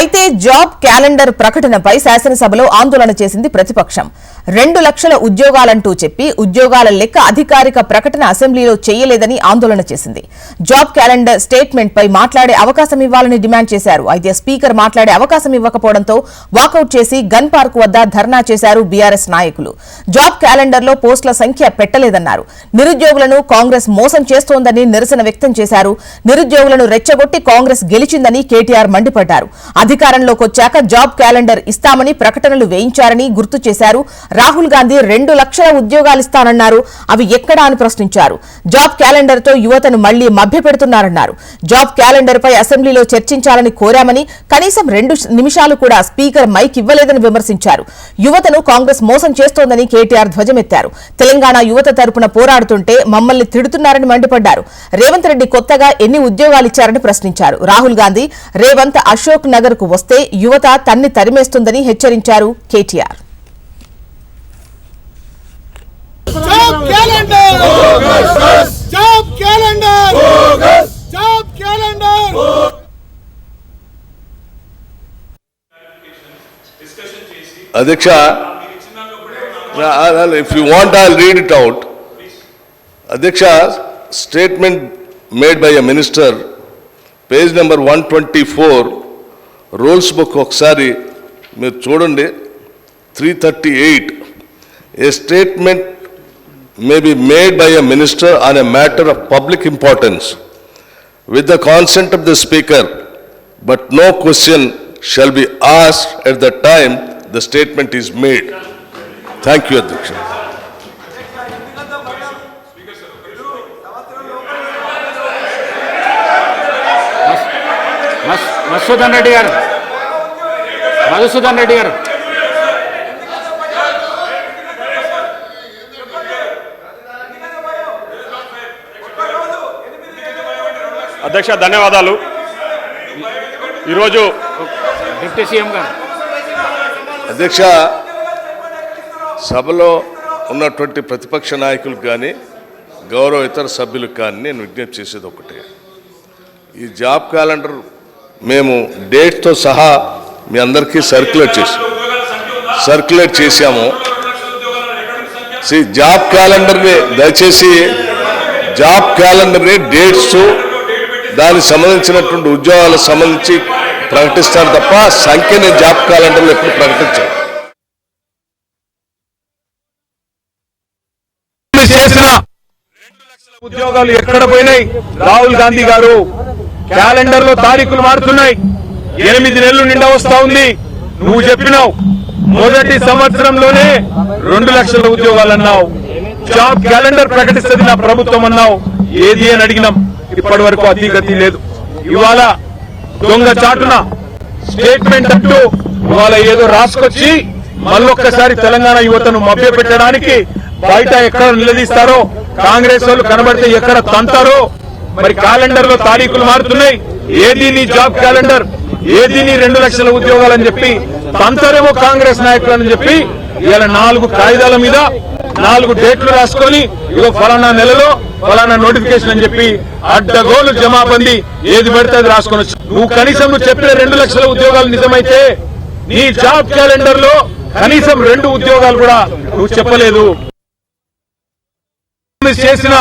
అయితే job calendar ప్రకటనపై శాసనసభలో ఆందోళన చేసింది ప్రతిపక్షం. రెండు లక్షల ఉద్యోగాలంటూ చెప్పి ఉద్యోగాల లెక్క అధికారిక ప్రకటన అసెంబ్లీలో చేయలేదని ఆందోళన చేసింది. జాబ్ క్యాలెండర్ స్టేట్మెంట్ పై మాట్లాడే అవకాశం ఇవ్వాలని డిమాండ్ చేశారు. అయితే స్పీకర్ మాట్లాడే అవకాశం ఇవ్వకపోవడంతో వాకౌట్ చేసి గన్ పార్క్ వద్ద ధర్నా చేశారు బీఆర్ఎస్ నాయకులు. జాబ్ క్యాలెండర్లో పోస్టుల సంఖ్య పెట్టలేదన్నారు. నిరుద్యోగులను కాంగ్రెస్ మోసం చేస్తోందని నిరసన వ్యక్తం చేశారు. నిరుద్యోగులను రెచ్చగొట్టి కాంగ్రెస్ గెలిచిందని కేటీఆర్ మండిపడ్డారు. అధికారంలోకి వచ్చాక జాబ్ క్యాలెండర్ ఇస్తామని ప్రకటనలు వేయించారని గుర్తు చేశారు. రాహుల్ గాంధీ రెండు లక్షల ఉద్యోగాలు ఇస్తానన్నారు. అవి ఎక్కడా అని ప్రశ్నించారు. జాబ్ క్యాలెండర్తో యువతను మళ్ళీ మభ్యపెడుతున్నారన్నారు. జాబ్ క్యాలెండర్ పై అసెంబ్లీలో చర్చించాలని కోరామని కనీసం రెండు నిమిషాలు కూడా స్పీకర్ మైక్ ఇవ్వలేదని విమర్శించారు. యువతను కాంగ్రెస్ మోసం చేస్తోందని కేటీఆర్ ధ్వజమెత్తారు. తెలంగాణ యువత తరపున పోరాడుతుంటే మమ్మల్ని తిడుతున్నారని మండిపడ్డారు. రేవంత్ రెడ్డి కొత్తగా ఎన్ని ఉద్యోగాలు ఇచ్చారని ప్రశ్నించారు. రాహుల్ గాంధీ రేవంత్ అశోక్ నగర్ కు వస్తే యువత తన్ని తరిమేస్తుందని హెచ్చరించారు కేటీఆర్! అధ్యక్ష if you want I read it out అధ్యక్ష statement made by a minister page number one twenty four rules book ఒకసారి మీరు చూడండి. Three thirty eight. A statement may be made by a minister on a matter of public importance with the consent of the speaker but no question shall be asked at the time the statement is made. Thank you అధ్యక్ష. మధుసూదన్ రెడ్డి గారు. మధుసూదన్ రెడ్డి గారు. అధ్యక్ష ధన్యవాదాలు. ఈరోజు deputy CM గారు. అధ్యక్ష సభలో ఉన్నటువంటి ప్రతిపక్ష నాయకులకు కానీ గౌరవ ఇతర సభ్యులకు కానీ నేను విజ్ఞప్తి చేసేది ఒకటే. ఈ జాబ్ క్యాలెండర్ మేము డేట్తో సహా మీ అందరికీ సర్క్యులేట్ చేసి సర్క్యులేట్ చేశాము. See, జాబ్ క్యాలెండర్ని దయచేసి జాబ్ క్యాలెండర్ని డేట్స్ దానికి సంబంధించినటువంటి ఉద్యోగాలకు సంబంధించి ప్రకటిస్తారు తప్ప సంఖ్యని జాబ్ క్యాలెండర్లో ఎప్పుడు ప్రకటించారు. చేసిన ఉద్యోగాలు ఎక్కడ పోయినాయి? రాహుల్ గాంధీ గారు క్యాలెండర్లో తారీఖులు మారుతున్నాయి. ఎనిమిది నెలలు నిండా వస్తా ఉంది. నువ్వు చెప్పినావు. మొదటి సంవత్సరంలోనే రెండు లక్షల ఉద్యోగాలు అన్నావు. జాబ్ క్యాలెండర్ ప్రకటిస్తుంది నా ప్రభుత్వం అన్నావు. ఏది అని అడిగినాం. ఇప్పటి వరకు అతిగతి లేదు. ఇవాళ దొంగ చాటున స్టేట్మెంట్ అంటూ ఇవాళ ఏదో రాసుకొచ్చి మళ్ళొక్కసారి తెలంగాణ యువతను మభ్య పెట్టడానికి బయట ఎక్కడ నిలదీస్తారో కాంగ్రెస్ వాళ్ళు కనబడితే ఎక్కడ తంతారో మరి క్యాలెండర్లో తారీఖులు మారుతున్నాయి. ఏది నీ జాబ్ క్యాలెండర్? ఏది నీ రెండు లక్షల ఉద్యోగాలని చెప్పి తంతరేమో కాంగ్రెస్ నాయకులని చెప్పి ఇలా నాలుగు కాగితాల మీద నాలుగు డేట్లు రాసుకొని ఇగో ఫలానా నెలలో ఫలానా నోటిఫికేషన్ అని చెప్పి అడ్డగోలు జమాబందీ ఏది పెడితే అది రాసుకొని నువ్వు కనీసం నువ్వు చెప్పిన రెండు లక్షల ఉద్యోగాలు నిజమైతే నీ జాబ్ క్యాలెండర్లో కనీసం రెండు ఉద్యోగాలు కూడా నువ్వు చెప్పలేదు. చేసిన